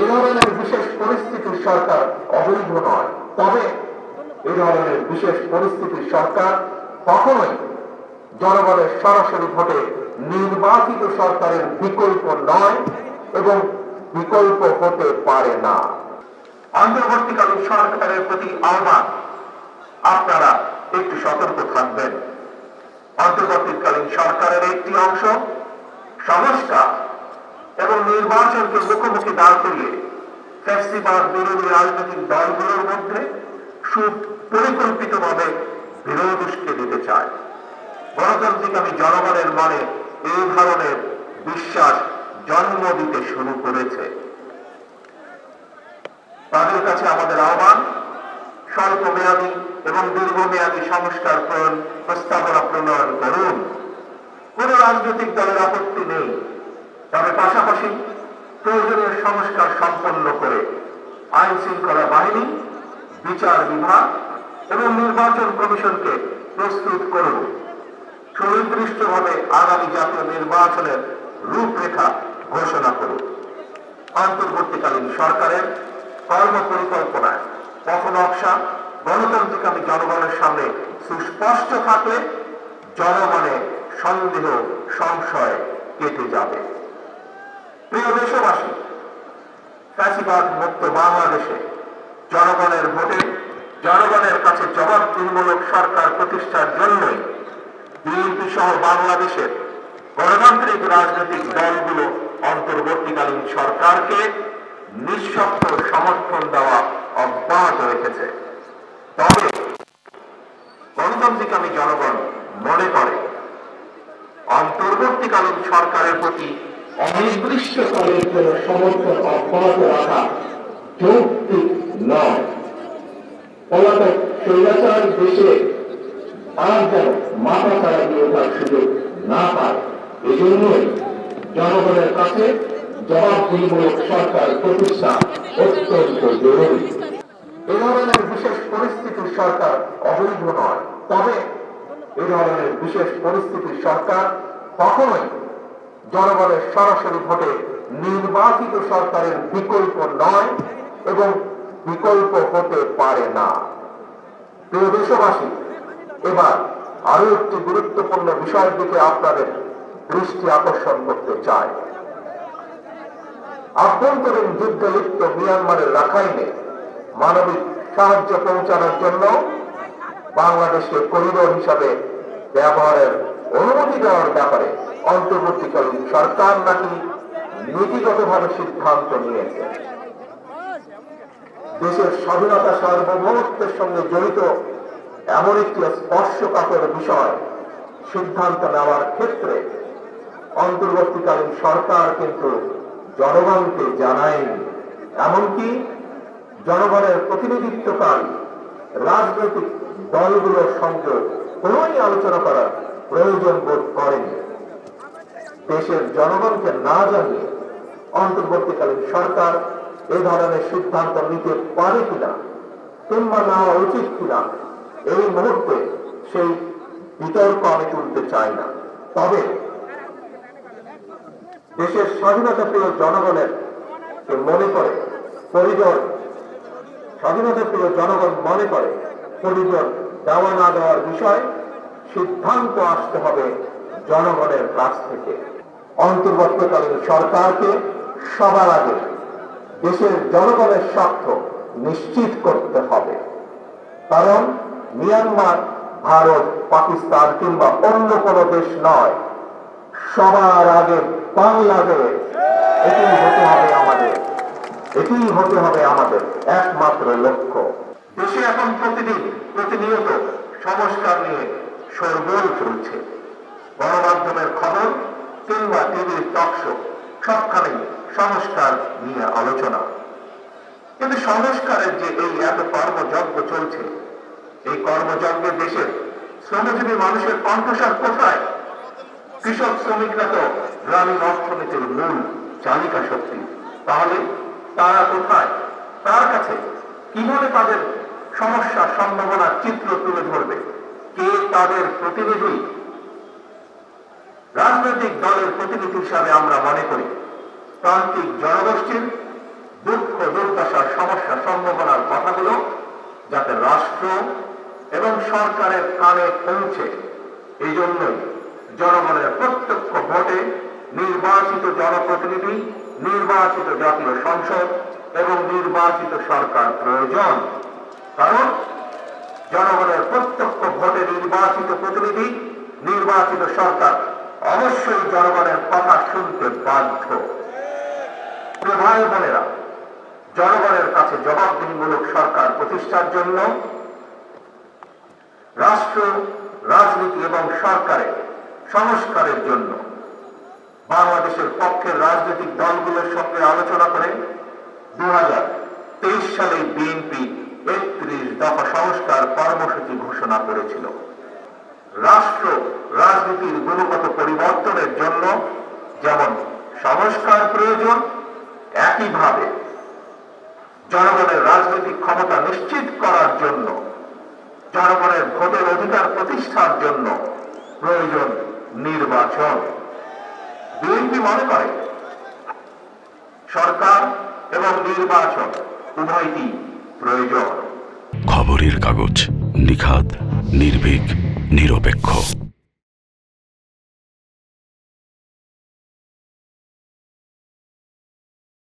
এ ধরনের বিশেষ পরিস্থিতির সরকার অবৈধ নয়। তবে এ ধরনের বিশেষ পরিস্থিতির সরকার কখনোই জনগণের সরাসরি ভোটে নির্বাচিত সরকারের বিকল্প নয় এবং বিকল্প হতে পারে না। অন্তর্বর্তীকালীন সরকারের প্রতি আহ্বান, আপনারা একটু সতর্ক থাকবেন। অন্তর্বর্তীকালীন সরকারের একটি অংশ সংস্কার এবং নির্বাচনকে মুখোমুখি দাঁড় করিয়ে ফ্যাসিবাদ বিরোধী রাজনৈতিক দলগুলোর মধ্যে সুপরিকল্পিতভাবে বিরোধ দিতে চায়। গণতান্ত্রিক আমি জনগণের মনে এই ধরনের বিশ্বাস জন্ম দিতে শুরু করেছে। তাদের কাছে আমাদের আহ্বান, স্বল্প মেয়াদী এবং দীর্ঘমেয়াদী সংস্কার প্রয়োগ প্রস্তাবনা প্রণয়ন করুন। কোন রাজনৈতিক দলের আপত্তি নেই। তবে পাশাপাশি প্রয়োজনীয় সংস্কার সম্পন্ন করে আইন শৃঙ্খলা বাহিনী, বিচার বিভাগ এবং নির্বাচন কমিশনকে প্রস্তুত করুন। সুনির্দিষ্টভাবে আগামী জাতীয় নির্বাচনের রূপরেখা ঘোষণা করুন। অন্তর্বর্তীকালীন সরকারের কর্মপরিকল্পনায় পথ নকশা গণতান্ত্রিক আমি জনগণের সামনে সুস্পষ্ট থাকলে জনগণে সন্দেহ, সংশয় কেটে যাবে। প্রিয় দেশবাসী ফ্যাসিবাদ মুক্ত বাংলাদেশে জনগণের ভোটে জনগণের কাছে জবাবদিহিমূলক সরকার প্রতিষ্ঠার জন্যই বিএনপি সহ বাংলাদেশের গণতান্ত্রিক রাজনৈতিক দলগুলো অন্তর্বর্তীকালীন সরকারকে নিঃশব্দ সমর্থন দেওয়া অব্যাহত রেখেছে। তবে গণতান্ত্রিক আমি জনগণ মনে করে, অন্তর্বর্তীকালীন সরকারের প্রতি অনির্দিষ্টকালের জন্য সমর্থন অব্যাহত রাখা যৌক্তিক নয় পলাতক স্বৈরাচার দেশে আর যেন মাথা ছাড়া দিয়ে ওঠার সুযোগ না পায় এজন্যই জনগণের কাছে জবাবদিহিমূলক সরকার প্রতিষ্ঠা অত্যন্ত জরুরি এ ধরনের বিশেষ পরিস্থিতির সরকার অবৈধ নয় তবে এ ধরনের বিশেষ পরিস্থিতির সরকার কখনোই জনগণের সরাসরি ভোটে নির্বাচিত সরকারের বিকল্প নয় এবং বিকল্প হতে পারে না। প্রিয় দেশবাসী, এবার আরও একটি গুরুত্বপূর্ণ বিষয়ের দিকে আপনাদের দৃষ্টি আকর্ষণ করতে চাই। আভ্যন্তরীণ যুদ্ধে লিপ্ত মিয়ানমারের রাখাইনে মানবিক সাহায্য পৌঁছানোর জন্য বাংলাদেশকে করিডোর হিসাবে ব্যবহারের অনুমতি দেওয়ার ব্যাপারে অন্তর্বর্তীকালীন সরকার নাকি নীতিগতভাবে সিদ্ধান্ত নিয়েছে? দেশের স্বাধীনতা সার্বভৌমত্বের সঙ্গে জড়িত এমন একটি স্পর্শকাতর বিষয় সিদ্ধান্ত নেওয়ার ক্ষেত্রে অন্তর্বর্তীকালীন সরকার কিন্তু জনগণকে জানায়নি। এমনকি জনগণের প্রতিনিধিত্বকারী রাজনৈতিক দলগুলোর সঙ্গে কোনোই আলোচনা করার প্রয়োজন বোধ করেনি। দেশের জনগণকে না জানিয়ে অন্তর্বর্তীকালীন সরকার এ ধরনের সিদ্ধান্ত নিতে পারে কিনা, কিংবা নেওয়া উচিত কিনা, এই মুহূর্তে সেই বিতর্ক আমি তুলতে চাই না। তবে দেশের স্বাধীনতা প্রিয় জনগণের মনে করে করিডোর স্বাধীনতা প্রিয় জনগণ মনে করে করিডোর দেওয়া না দেওয়ার বিষয়, সিদ্ধান্ত আসতে হবে জনগণের কাছ থেকে। অন্তর্বর্তীকালীন সরকারকে সবার আগে দেশের জনগণের স্বার্থ নিশ্চিত করতে হবে। কারণ মিয়ানমার, ভারত, পাকিস্তান কিংবা অন্য কোনো দেশ নয়। সবার আগে বাংলাদেশ। এটি হতে হবে আমাদের। এটি হতে হবে আমাদের একমাত্র লক্ষ্য। দেশে এখন প্রতিদিন প্রতিনিয়ত সংস্কার নিয়ে সরগোল চলছে। গণমাধ্যমের খবর কিংবা টিভির টকশো সবখানেই সংস্কার নিয়ে আলোচনা। কিন্তু সংস্কারের যে এই এত কর্মযজ্ঞ চলছে, এই কর্মযজ্ঞে দেশের শ্রমজীবী মানুষের কণ্ঠস্বর কোথায়? কৃষক শ্রমিকরা তো গ্রামীণ অর্থনীতির মূল চালিকা শক্তি। তাহলে তারা কোথায়? তার কাছে কীভাবে তাদের সমস্যা সম্ভাবনার চিত্র তুলে ধরবে? কে তাদের প্রতিনিধি রাজনৈতিক দলের প্রতিনিধি হিসাবে আমরা মনে করি, প্রান্তিক জনগোষ্ঠীর দুঃখ দুর্দশার সমস্যা সম্ভাবনার কথাগুলো যাতে রাষ্ট্র এবং সরকারের কানে পৌঁছে এই জন্যই জনগণের প্রত্যক্ষ ভোটে নির্বাচিত জনপ্রতিনিধি, নির্বাচিত জাতীয় সংসদ এবং নির্বাচিত সরকার প্রয়োজন। কারণ জনগণের প্রত্যক্ষ ভোটে নির্বাচিত প্রতিনিধি, নির্বাচিত সরকার অবশ্যই জনগণের কথা শুনতে বাধ্য। ভাই বোনেরা জনগণের কাছে জবাবদিহিমূলক সরকার প্রতিষ্ঠার জন্য রাষ্ট্র, রাজনীতি এবং সরকারের সংস্কারের জন্য বাংলাদেশের পক্ষের রাজনৈতিক দলগুলোর সঙ্গে আলোচনা করে দু সালে বিএনপি একত্রিশ দফা সংস্কার কর্মসূচি ঘোষণা করেছিল। রাষ্ট্র প্রয়োজন একইভাবে জনগণের রাজনৈতিক ক্ষমতা নিশ্চিত করার জন্য, জনগণের ভোটের অধিকার প্রতিষ্ঠার জন্য প্রয়োজন নির্বাচন। বিএনপি মনে করে, সরকার এবং নির্বাচন উভয়টি প্রয়োজন। খবরের কাগজ নিখাত নির্ভীক, নিরপেক্ষ।